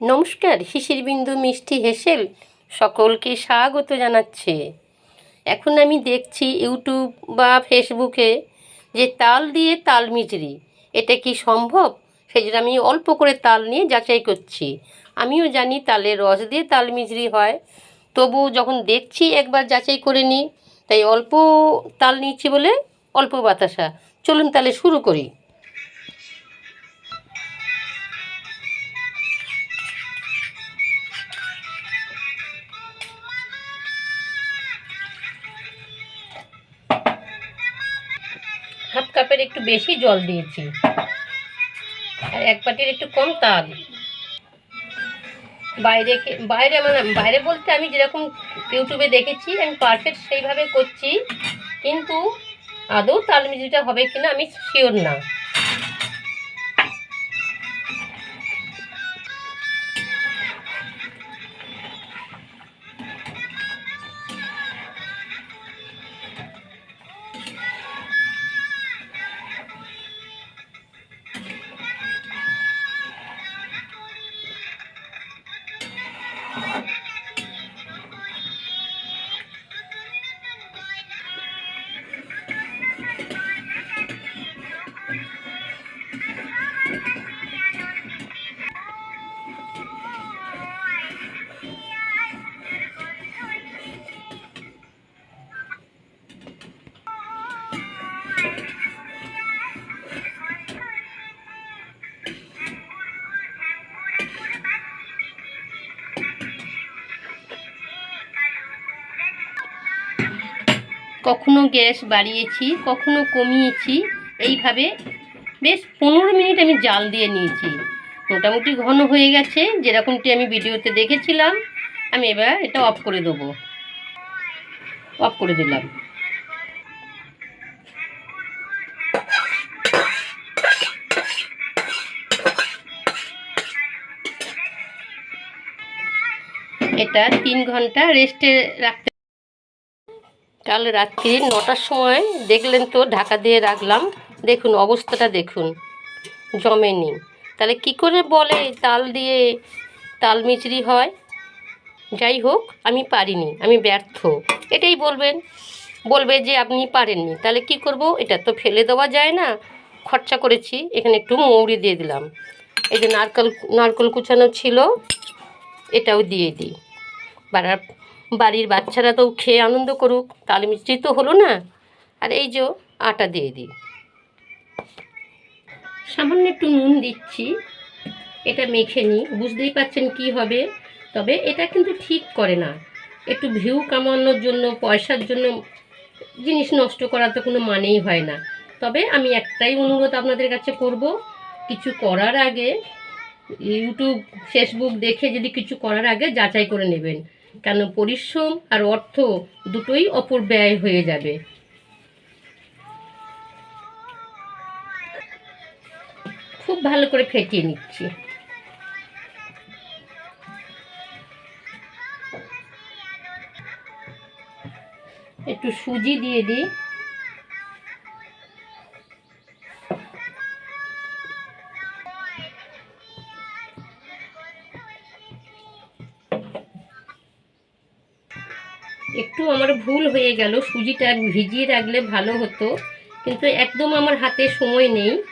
নমস্কার শিশির বিন্দু মিষ্টি হেসেল সকলকে স্বাগত জানাচ্ছে। এখন আমি দেখছি ইউটিউব বা ফেসবুকে যে তাল দিয়ে তাল মিচড়ি এটা কি সম্ভব? সেই জন্য আমি অল্প করে তাল নিয়ে যাচাই করছি। আমিও জানি তালের রস দিয়ে তাল মিচড়ি হয়। তবু যখন দেখছি একবার যাচাই করে নিই, তাই অল্প তাল নিচ্ছি বলে অল্প বাতাসা। চলুন তাহলে শুরু করি। কাপের একটু বেশি জল দিয়েছি। আর এক পাটির একটু কম তাল। বাইরে বাইরে মানে বাইরে বলতে আমি যেরকম ইউটিউবে দেখেছি, আমি পারফেক্ট সেইভাবে করছি, কিন্তু আদৌ তাল মিজিটা হবে কিনা আমি শিওর না। কখনো গ্যাস বাড়িয়েছি, কখনো কমিয়েছি। এইভাবে বেশ পনেরো মিনিট আমি জাল দিয়ে নিয়েছি। মোটামুটি ঘন হয়ে গেছে, যেরকমটি আমি ভিডিওতে দেখেছিলাম, আমি এবার এটা অফ করে দেবো। অফ করে দিলাম। এটা তিন ঘণ্টা রেস্টে রাখতে কাল রাত্রি নটার সময় দেখলেন তো, ঢাকা দিয়ে রাখলাম। দেখুন, অবস্থাটা দেখুন। জমেনি। তাহলে কি করে বলে, তাল দিয়ে তাল মিচড়ি হয়? যাই হোক, আমি পারিনি, আমি ব্যর্থ। এটাই বলবেন। বলবে যে আপনি পারেননি। তাহলে কি করব? এটা তো ফেলে দেওয়া যায় না। খরচা করেছি, এখানে একটু মৌরি দিয়ে দিলাম। এই যে নারকেল নারকেল কুচানো ছিল, এটাও দিয়ে দিই। বাড়ার বাড়ির বাচ্চারা তো খেয়ে আনন্দ করুক তাল মিষ্টি তো হলো না। আর এই যে আটা দিয়ে দিই। সামান্য একটু নুন দিচ্ছি, এটা মেখে নিই। বুঝতেই পাচ্ছেন কি হবে, তবে এটা কিন্তু ঠিক করে না। একটু ভিউ কামানোর জন্য, পয়সার জন্য জিনিস নষ্ট করার তো কোনো মানেই হয় না। তবে আমি একটাই অনুরোধ আপনাদের কাছে করব, কিছু করার আগে, ইউটিউব, ফেসবুক দেখে যদি কিছু করার আগে যাচাই করে নেবেন। কেন পরিশ্রম আর অর্থ দুটোই অপব্যয় হয়ে যাবে। খুব ভালো করে ফেটিয়ে নিচ্ছি। একটু সুজি দিয়ে দিই। একটু আমার ভুল হয়ে গেল, সুজিটা ভিজিয়ে রাখলে ভালো হতো, কিন্তু একদম আমার হাতে সময় নেই।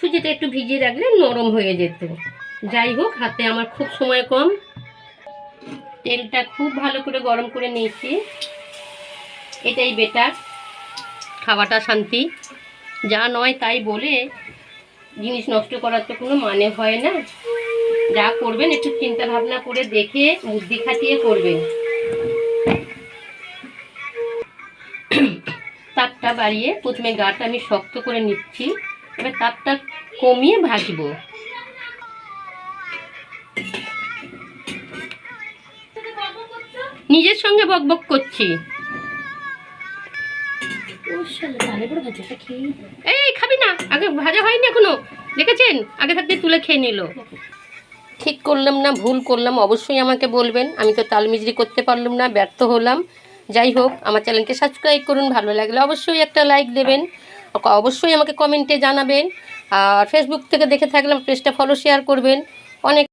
সুজিটা একটু ভিজিয়ে রাখলে নরম হয়ে যেত। যাই হোক, হাতে আমার খুব সময় কম। তেলটা খুব ভালো করে গরম করে নিয়েছি। এটাই বেটার খাওয়াটা শান্তি। যা নয় তাই বলে জিনিস নষ্ট করার তো কোনো মানে হয় না। যা করবেন, একটু চিন্তা ভাবনা করে দেখে, বুদ্ধি খাটিয়ে করবেন। বাড়িয়ে প্রথমে গাটা আমি শক্ত করে নিচ্ছি। এবার তাপটা কমিয়ে ভাজবো। নিজের সঙ্গে বকবক করছি। এই, খাবি না। আগে ভাজা হয়নি এখনও। দেখেছেন? আগে থাকতে তুলে খেয়ে নিল। ঠিক করলাম না, ভুল করলাম। অবশ্যই আমাকে বলবেন। আমি তো তাল মিজরি করতে পারলাম না, ব্যর্থ হলাম। যাই হোক, আমার চ্যানেলকে সাবস্ক্রাইব করুন, ভালো লাগলে অবশ্যই একটা লাইক দেবেন। অবশ্যই আমাকে কমেন্টে জানাবেন। আর ফেসবুক থেকে দেখে থাকলে পেজটা ফলো শেয়ার করবেন। অনেক